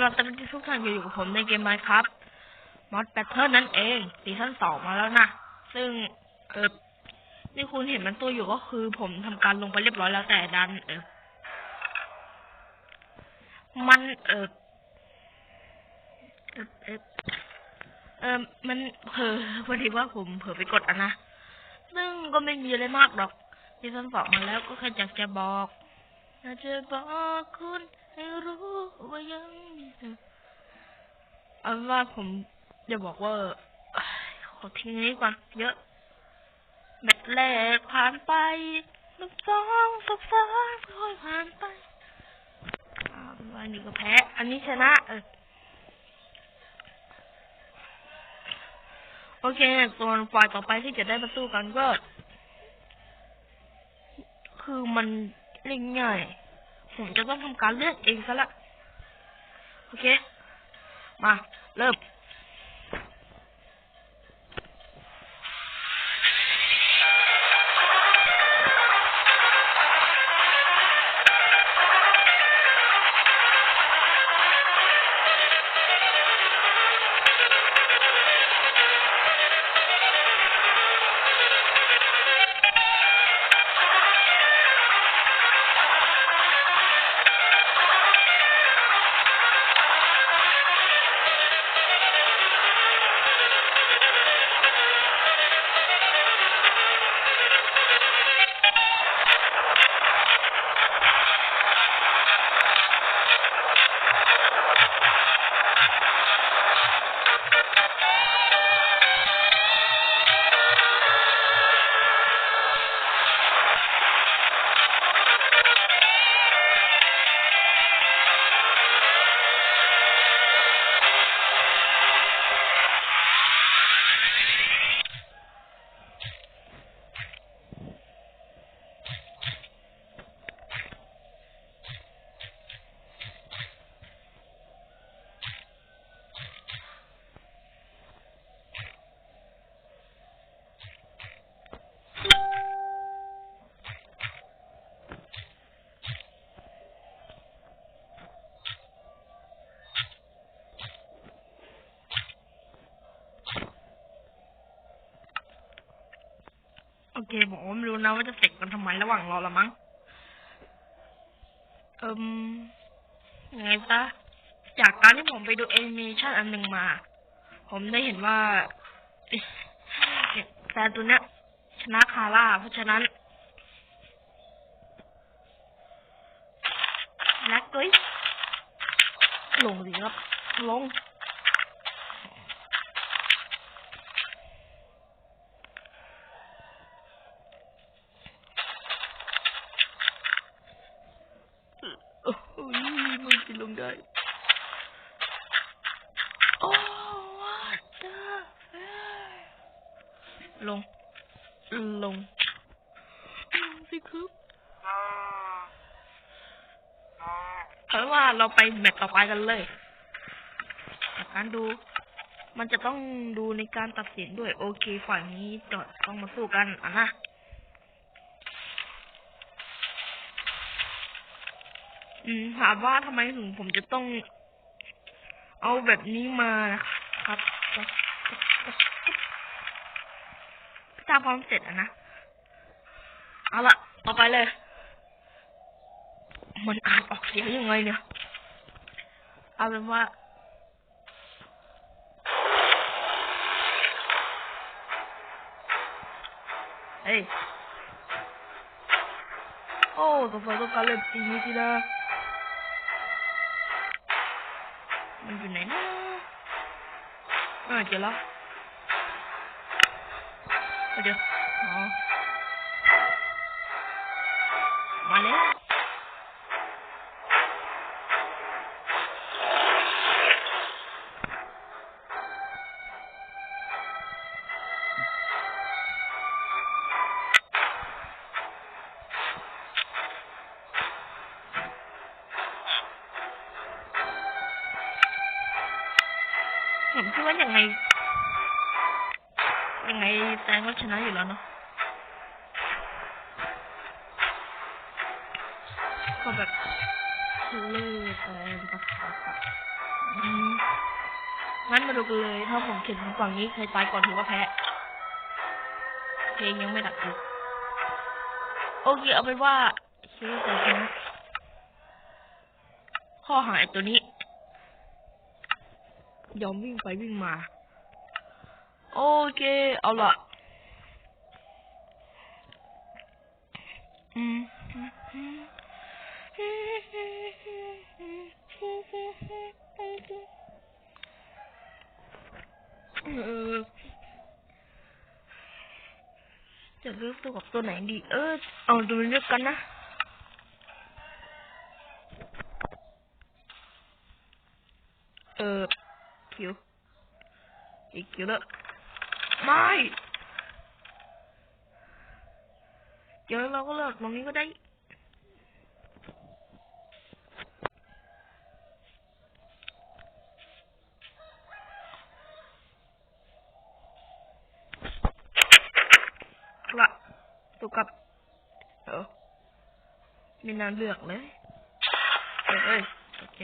เราตอนนี้ทุกท่านอยู่กับผมในเกมไมครับมอดแบทเทิลนั่นเองซีซั่นสองมาแล้วนะ ซึ่งเออนี่คุณเห็นมันตัวอยู่ก็คือผมทำการลงไปเรียบร้อยแล้วแต่ดัน เออมันเออเออเออเออมันเผลอพอดีว่าผมเผลอไปกดอะนะ ซึ่งก็ไม่มีอะไรมากหรอกซีซั่นสองมาแล้วก็แค่อยากจะบอกอยากจะบอกคุณ ให้รู้ว่ายังมีเธอเอาว่าผมจะบอกว่าขอทิ้งนี้ก่อนเยอะแมตช์แรกผ่านไปนับสองสับสามค่อยผ่านไปอาเป็นนี่ก็แพ้ อันนี้ชนะเออโอเคส่วนฝ่ายต่อไปที่จะได้มาสู้กันก็ คือมันเล่นง่าย ผมจะต้องทำการเลือกเองซะละ โอเค มา เริ่ม โอเคผมก็ไม่รู้นะว่าจะเสร็จกันทำไมระหว่างรอละมั้ง เอิมยังไงซะจากการที่ผมไปดูแอนิเมชันอันหนึ่งมา ผมได้เห็นว่าเอ๊ะเนี่ยแฟนตัวเนี้ย ชนะคาร่า เพราะฉะนั้นนักเอ้ยลงสิครับลง โอ้ยมันจะลง ได้โอ้ what the fuck ลง ลง ลงสิครับเอาเป็นว่าเราไปแมตช์ต่อไปกันเลยจากการดู มันจะต้องดูในการตัดสินด้วย โอเค ฝ่ายนี้จอดต้องมาสู้กันอะนะ อืม ถามว่าทำไมถึงผมจะต้องเอาแบบนี้มานะครับพี่ตาพร้อมเสร็จอะนะ เอาละต่อไปเลย มันอ่านออกเสียงยังไงเนี่ย เอาเป็นว่าเฮ้ย โอ้ตัวไฟต้องการเล่นทีนี้สินะ เออเจอ เลย ถ้าผมเขียนฝั่งนี้ใครตายก่อนถือว่าแพ้ เพลงยังไม่ดับอีกโอเคเอาเป็นว่าคิดว่าจะชนะข้อหาไอ้ตัวนี้ยอมวิ่งไปวิ่งมา โอเค เอาละอืม เออจะเลือกตัวกับตัวไหนดีเออเอาดูเลือกกันนะ เออคิว อีกคิวแล้วไม่เดี๋ยวเราก็เลิกตรงนี้ก็ได้ ละตุกกับ เออมี นานเลือกเลยเอ้ยโอเค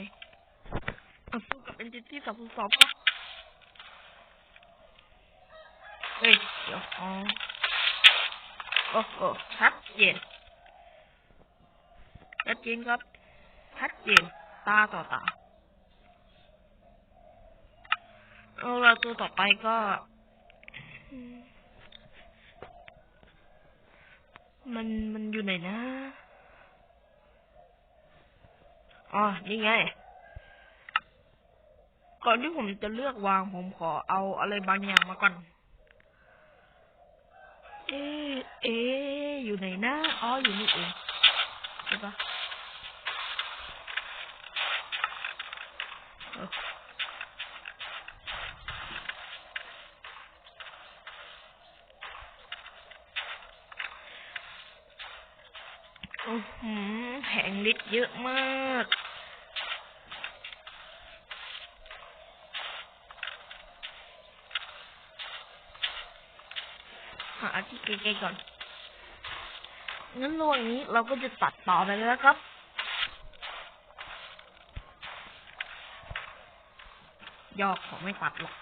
เอาสู้กับเอนติตี้สองสองปะเฮ้ยเดี๋ยวอ๋อโอ้โหชัดเจนชัดเจนครับชัดเจนตาต่อตาเอาตัวต่อไปก็มันมันอยู่ไหนนะ อ๋อนี่ไง ก่อนที่ผมจะเลือกวางผมขอเอาอะไรบางอย่างมาก่อน เอ๊เอ๊อยู่ไหนนะ อ๋อ อยู่นี่เองใช่ปะอออื้อหือแผงลิตรเยอะมาก หาที่ ใกล้ๆก่อนงั้นระหว่างนี้เราก็จะตัดต่อไปแล้วครับยอกผมไม่ตัดหรอก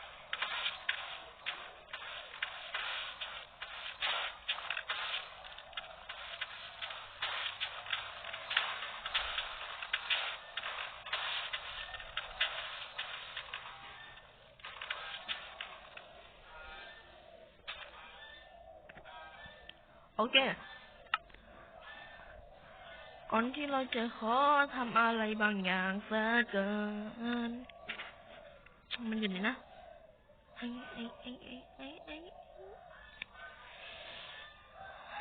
เค ก่อนที่เราจะขอทำอะไรบางอย่างเสียเกิน มันอยู่ไหนนะไอ้ไอ้ไอ้ไอ้ไอ้ไอ้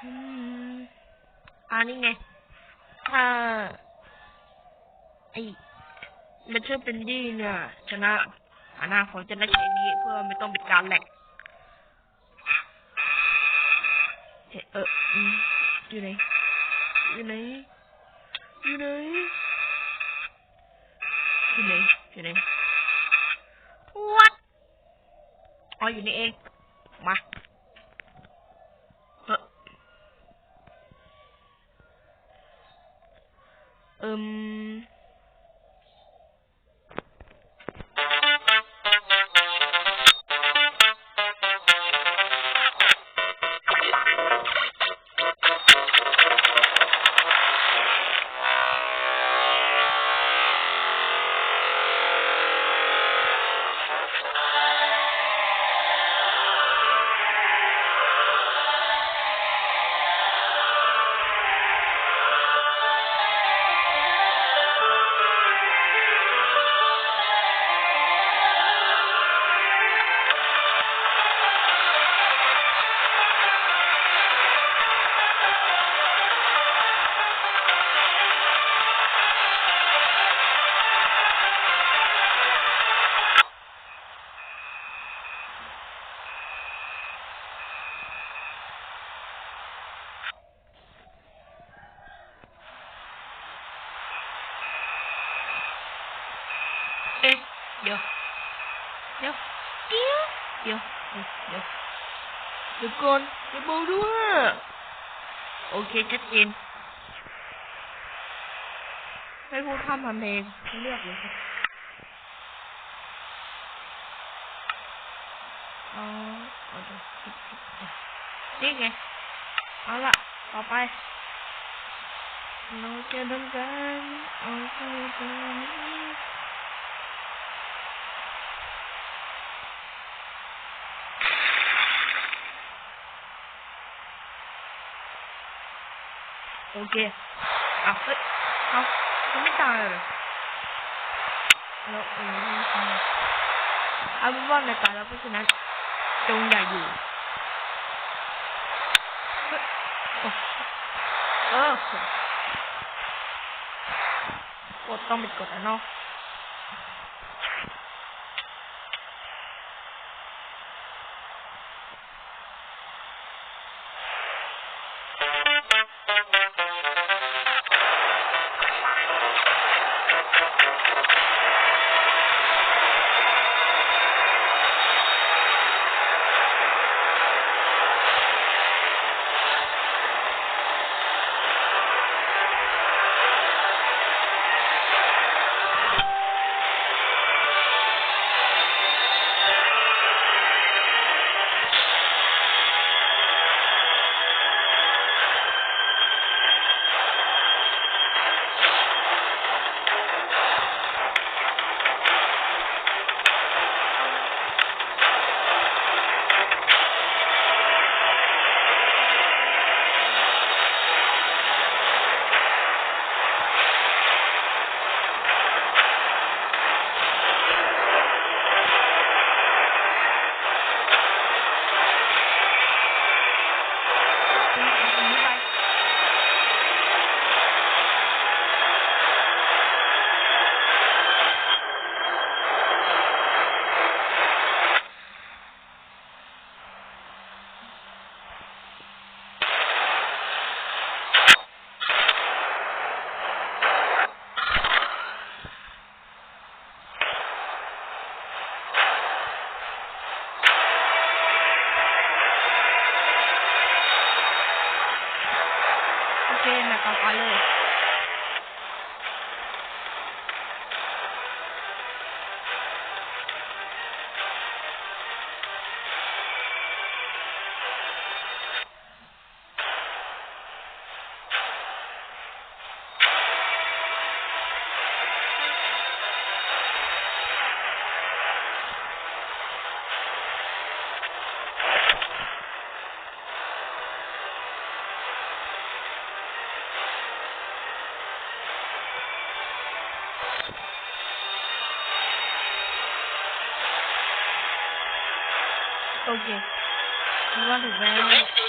อืมอันนี้ไง ถ้าไอ้มันชื่อเป็นดีเนี่ยชนะอนาผมจะได้ใช้นี้เพื่อไม่ต้องเป็นการแหลก เอะเอออืมอยู่ไหนอยู่ไหนอยู่ไหนอยู่ไหนอยู่ไหน what อ๋ออยู่นี่เอง มาเออเอิม vô. Vô. Vô. Ừ, vô vô. Vô con vô bố đua ok cách in phải vô thăm hầm đèn không được không? Ờ ờ đi nghe. Đó là bỏ bay. Nó kia đơn giản ở cây đơn giản โอเคเอาเฮ้ยเอามันไม่ตายเลยแล้วเออเอาเป็นว่าในตายแล้วเพราะฉะนั้นจงอย่าอยู่เอออกดต้องเป็นกดอะเนาะ โอเคคิ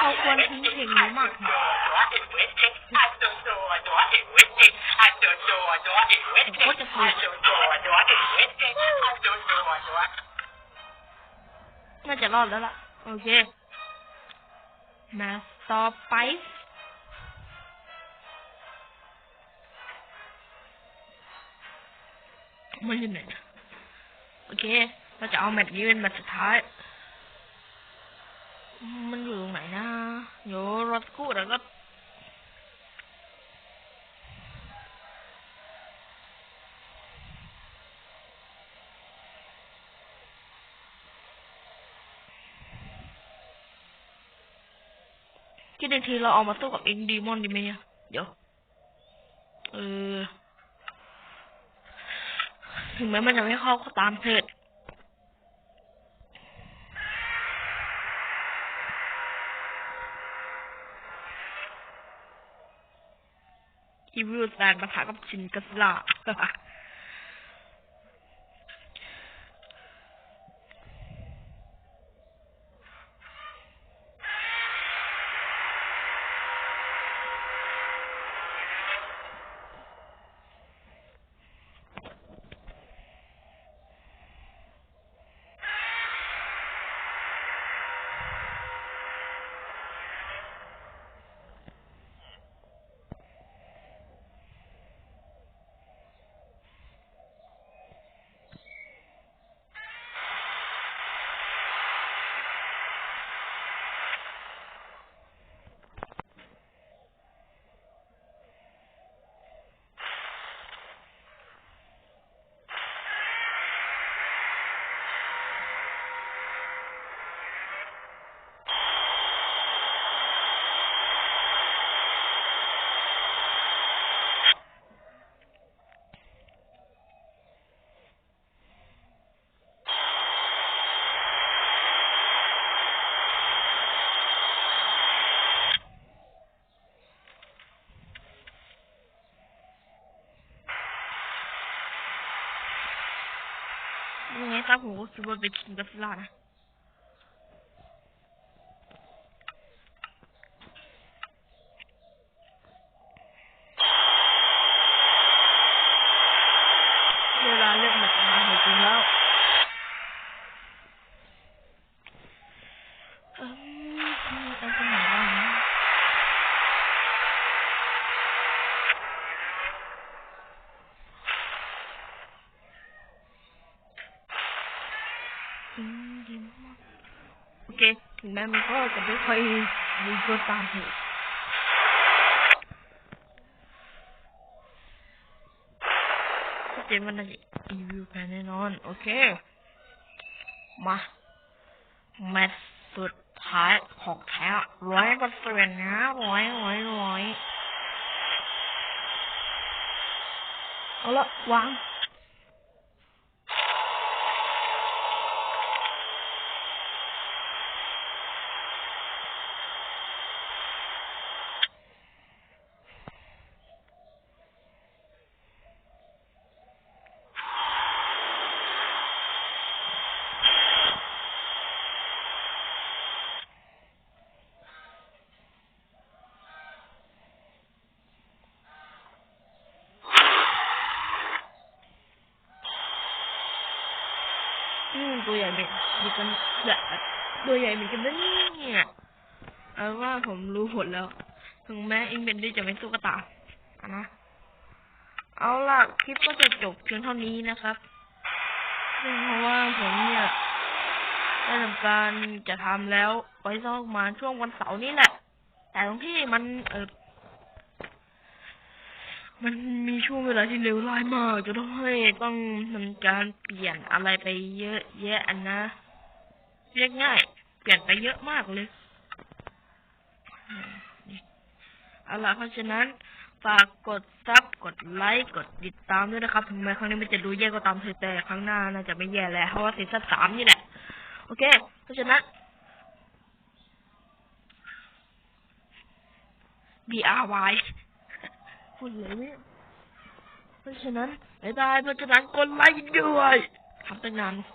เขาควรทิ้งเพลงนี้มากนะโคตรจะเพลินน่าจะรอดแล้วล่ะ โอเค มา ต่อไป มันอยู่ไหนนะโอเค เราจะเอาแมตช์นี้เป็นแมตช์สุดท้าย มันอยู่ตรงไหนนะเดี๋ยวรอสักครู่แล้วก็คิดอีกทีเราเอามาสู้กับเอ็งดีมอนดีไหมเนี่ย เดี๋ยว เออ ถึงแม้มันจะไม่เข้าก็ตามเถิดอีวิวแลนปะทะกับชินกัสลา ยังไงครับผมก็คิดว่าเป็นชินกัสลานะ เวลาเล่นแบบมาจริงแล้วเอิ่มเอาตรงไหนบ้างนะอืมดีมากโอเค ถึงแมันก็จะไม่ค่อยมีตัวตามเหตุชัดเจนว่าน่าจะรีวิวแพ้แน่นอน โอเค มาแมตช์สุดท้ายของแท้ร้อยเปอร์เซ็นต์นะร้อยร้อยร้อยเอาละวาง อืม ตัวใหญ่เหมือนมีกันแบบตัวใหญ่เหมือนกันนะเนี่ยเอาว่าผมรู้ผลแล้ว ถึงแม้อิงเบนดี้จะไม่สู้ก็ตาอะนะ เอาล่ะ คลิปก็จะจบเพียงเท่านี้นะครับซึ่งเพราะว่าผมเนี่ยได้ทำการจะทำแล้วไว้สักประมาณช่วงวันเสาร์นี้แหละ แต่ตรงที่มันเออ มันมีช่วงเวลาที่เลวร้ายมากจะต้องให้ต้องทำการเปลี่ยนอะไรไปเยอะแยะอันนะเรียกง่าย เปลี่ยนไปเยอะมากเลยอืมนี่เอาล่ะเพราะฉะนั้นฝากกดซับกดไลค์กดติดตามด้วยนะครับ ถึงแม้ครั้งนี้มันจะดูแย่ก็ตามเถอะแต่ครั้งหน้าน่าจะไม่แย่แล้วเพราะว่าซีซั่นสามนี่แหละ โอเค เพราะฉะนั้น B R Y พูดเลยเนี่ยเพราะฉะนั้นไอ้ตายเพราะฉะนั้นกดไลค์ด้วยทำตั้งนานโห